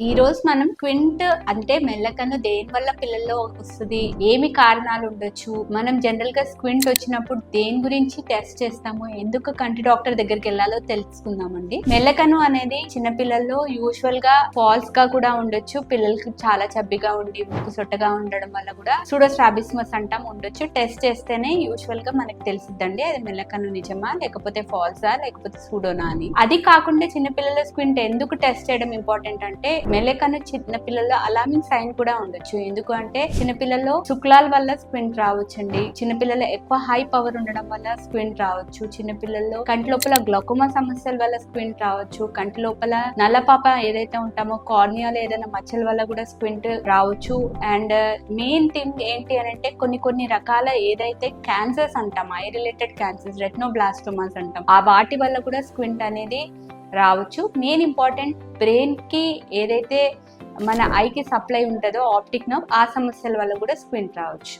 ఈ రోజు మనం క్వింట్ అంటే మెల్లకన్ను దేని వల్ల పిల్లల్లో వస్తుంది? ఏమి కారణాలు ఉండొచ్చు? మనం జనరల్గా స్క్వింట్ వచ్చినప్పుడు దేని గురించి టెస్ట్ చేస్తాము? ఎందుకు కంటి డాక్టర్ దగ్గరికి వెళ్ళాలో తెలుసుకుందామండి. మెల్లకన్ను అనేది చిన్నపిల్లల్లో యూజువల్గా ఫాల్స్గా కూడా ఉండొచ్చు. పిల్లలకి చాలా చబ్బిగా ఉండి ముక్కు సొట్టగా ఉండడం వల్ల కూడా సూడోస్ట్రాబిస్మస్ అంటాం. ఉండొచ్చు. టెస్ట్ చేస్తేనే యూజువల్గా మనకి తెలిసిద్దండి. అది మెల్లకన్ను నిజమా? లేకపోతే ఫాల్సా లేకపోతే సూడోనా అని. అది కాకుండా చిన్న పిల్లల స్క్వింట్ ఎందుకు టెస్ట్ చేయడం ఇంపార్టెంట్ అంటే మెల్లకన్ను చిన్న పిల్లల్లో అలామింగ్ సైన్ కూడా ఉండొచ్చు. ఎందుకు అంటే చిన్నపిల్లల్లో శుక్లాల వల్ల స్క్వింట్ రావచ్చండి. చిన్నపిల్లల ఎక్కువ హై పవర్ ఉండడం వల్ల స్క్వింట్ రావచ్చు. చిన్నపిల్లల్లో కంటి లోపల గ్లకోమా సమస్యల వల్ల స్క్వింట్ రావచ్చు. కంటి లోపల నల్లపాప ఏదైతే ఉంటామో కార్నియాలో ఏదైనా మచ్చల వల్ల కూడా స్క్వింట్ రావచ్చు. అండ్ మెయిన్ థింగ్ ఏంటి అని అంటే కొన్ని కొన్ని రకాల ఏదైతే క్యాన్సర్స్ అంటాం ఐ రిలేటెడ్ క్యాన్సర్స్ రెట్నోబ్లాస్టోమాస్ అంటాం ఆ వాటి వల్ల కూడా స్క్వింట్ అనేది రావచ్చు. మెయిన్ ఇంపార్టెంట్ బ్రెయిన్కి ఏదైతే మన ఐకి సప్లై ఉంటుందో ఆప్టిక్ నర్వ్ ఆ సమస్యల వల్ల కూడా స్క్వింట్ రావచ్చు.